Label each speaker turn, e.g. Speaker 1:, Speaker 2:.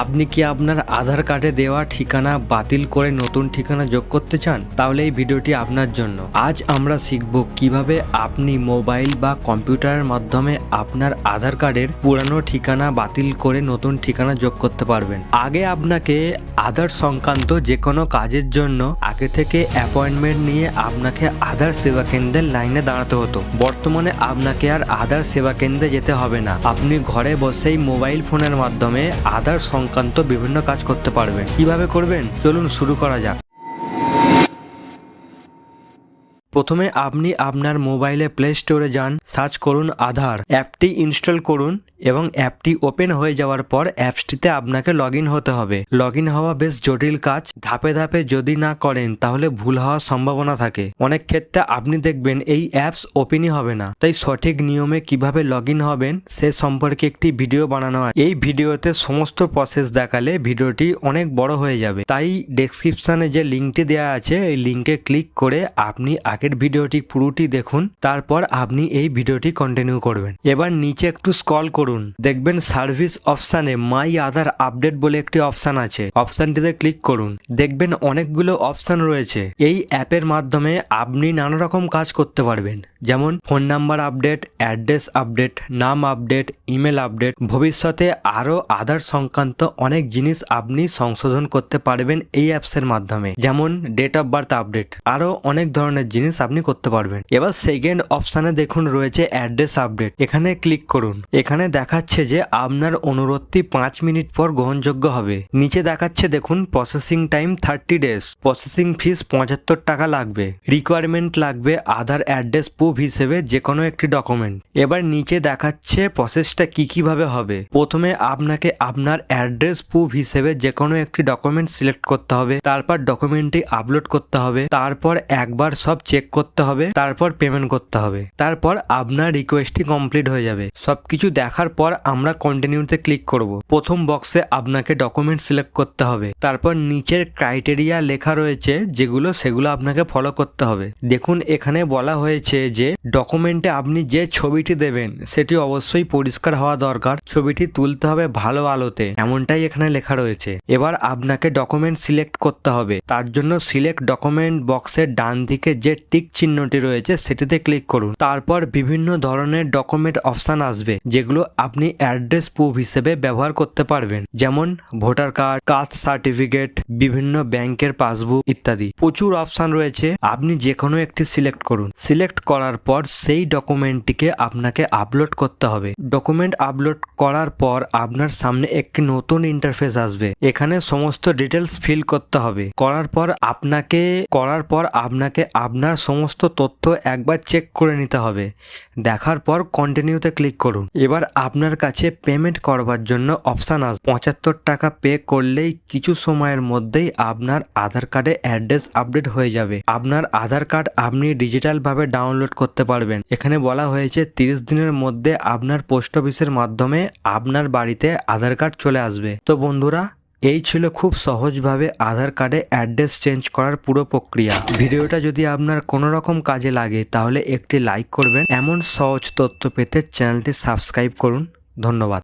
Speaker 1: আপনি কি আপনার আধার কার্ডে দেওয়া ঠিকানা বাতিল করে নতুন ঠিকানা যোগ করতে চান? তাহলে এই ভিডিওটি আপনার জন্য। আজ আমরা শিখব কীভাবে আপনি মোবাইল বা কম্পিউটারের মাধ্যমে আপনার আধার কার্ডের পুরানো ঠিকানা বাতিল করে নতুন ঠিকানা যোগ করতে পারবেন। আগে আপনাকে আধার সংক্রান্ত যে কোনো কাজের জন্য আগে থেকে অ্যাপয়েন্টমেন্ট নিয়ে আপনাকে আধার সেবা কেন্দ্রের লাইনে দাঁড়াতে হতো। বর্তমানে আপনাকে আর আধার সেবা কেন্দ্রে যেতে হবে না। আপনি ঘরে বসেই মোবাইল ফোনের মাধ্যমে আধার সংক্রান্ত বিভিন্ন কাজ করতে পারবেন কীভাবে করবেন? চলুন শুরু করা যাক। প্রথমে আপনি আপনার মোবাইলে প্লে স্টোরে যান, সার্চ করুন আধার, অ্যাপটি ইনস্টল করুন এবং অ্যাপটি ওপেন হয়ে যাওয়ার পর অ্যাপসটিতে আপনাকে লগ হতে হবে। লগ হওয়া বেশ জটিল কাজ, ধাপে ধাপে যদি না করেন তাহলে ভুল হওয়ার সম্ভাবনা থাকে। অনেক ক্ষেত্রে আপনি দেখবেন এই অ্যাপস ওপেনই হবে না। তাই সঠিক নিয়মে কীভাবে লগ হবেন সে সম্পর্কে একটি ভিডিও বানানো হয় এই ভিডিওতে সমস্ত প্রসেস দেখালে ভিডিওটি অনেক বড় হয়ে যাবে। তাই ডেসক্রিপশনে যে লিঙ্কটি দেওয়া আছে, এই লিঙ্কে ক্লিক করে আপনি আগের ভিডিওটি পুরোটি দেখুন, তারপর আপনি এই ভিডিওটি কন্টিনিউ করবেন। এবার নিচে একটু স্ক্রল করুন। দেখবেন সার্ভিস অপশানে মাই আধার আপডেট বলে একটি অপশান আছে। অপশানটিতে ক্লিক করুন। দেখবেন অনেকগুলো অপশান রয়েছে। এই অ্যাপের মাধ্যমে আপনি নানা রকম কাজ করতে পারবেন। যেমন phone number update address update নাম আপডেট ইমেল আপডেট ভবিষ্যতে আরও আধার সংক্রান্ত অনেক জিনিস আপনি সংশোধন করতে পারবেন এই অ্যাপসের মাধ্যমে। যেমন ডেট অফ বার্থ আপডেট আরও অনেক ধরনের জিনিস আপনি করতে পারবেন। এবার সেকেন্ড অপশানে দেখুন রয়েছে অ্যাড্রেস আপডেট এখানে ক্লিক করুন। এখানে দেখাচ্ছে যে আপনার অনুরোধটি পাঁচ মিনিট পর গ্রহণযোগ্য হবে। নিচে দেখাচ্ছে দেখুন processing time thirty days processing fees পঁচাত্তর টাকা লাগবে। রিকোয়ারমেন্ট লাগবে আধার অ্যাড্রেস প্রুফ হিসেবে যে কোনো একটি ডকুমেন্ট এবার নিচে দেখাচ্ছে প্রসেসটা কি কীভাবে হবে। প্রথমে আপনাকে আপনার অ্যাড্রেস প্রুফ হিসেবে যে কোনো একটি ডকুমেন্ট সিলেক্ট করতে হবে। তারপর ডকুমেন্টটি আপলোড করতে হবে। তারপর একবার সব চেক করতে হবে, তারপর পেমেন্ট করতে হবে। তারপর আপনার রিকোয়েস্টটি কমপ্লিট হয়ে যাবে। সবকিছু দেখার পর আমরা কন্টিনিউতে ক্লিক করব। প্রথম বক্সে আপনাকে ডকুমেন্ট সিলেক্ট করতে হবে। তারপর নিচের ক্রাইটেরিয়া লেখা রয়েছে, যেগুলো সেগুলো আপনাকে ফলো করতে হবে। দেখুন, এখানে বলা হয়েছে যে ডকুমেন্টে আপনি যে ছবিটি দেবেন, সেটি অবশ্যই পরিষ্কার হওয়া দরকার। ছবিটি তুলতে হবে ভালো আলোতে, এমনটাই এখানে লেখা রয়েছে। এবার আপনাকে ডকুমেন্ট সিলেক্ট করতে হবে। তার জন্য সিলেক্ট ডকুমেন্ট বক্সের ডান দিকে যে টিক চিহ্নটি রয়েছে, সেটিতে ক্লিক করুন। তারপর বিভিন্ন ধরনের ডকুমেন্ট অপশান আসবে, যেগুলো আপনি অ্যাড্রেস প্রুফ হিসেবে ব্যবহার করতে পারবেন। যেমন ভোটার কার্ড কাস্ট সার্টিফিকেট বিভিন্ন ব্যাংকের পাসবুক ইত্যাদি। প্রচুর অপশান রয়েছে, আপনি যে কোনো একটি সিলেক্ট করুন। সিলেক্ট করার পর সেই ডকুমেন্টটিকে আপনাকে আপলোড করতে হবে। ডকুমেন্ট আপলোড করার পর আপনার সামনে একটি নতুন ইন্টারফেস আসবে। এখানে সমস্ত ডিটেলস ফিল করতে হবে। করার পর আপনাকে, করার পর আপনাকে আপনার সমস্ত তথ্য একবার চেক করে নিতে হবে। দেখার পর কন্টিনিউতে ক্লিক করুন। এবার আপনার কাছে পেমেন্ট করবার জন্য অপশান আসবে পঁচাত্তর টাকা পে করলেই কিছু সময়ের মধ্যেই আপনার আধার কার্ডে অ্যাড্রেস আপডেট হয়ে যাবে। আপনার আধার কার্ড আপনি ডিজিটাল ভাবে ডাউনলোড করতে পারবেন। এখানে বলা হয়েছে তিরিশ দিনের মধ্যে আপনার পোস্ট অফিসের মাধ্যমে আপনার বাড়িতে আধার কার্ড চলে আসবে। তো বন্ধুরা এই ছিল খুব সহজভাবে আধার কার্ডে অ্যাড্রেস চেঞ্জ করার পুরো প্রক্রিয়া। ভিডিওটা যদি আপনার কোনো রকম কাজে লাগে, তাহলে একটি লাইক করবেন। এমন সহজ তথ্য পেতে চ্যানেলটি সাবস্ক্রাইব করুন। ধন্যবাদ।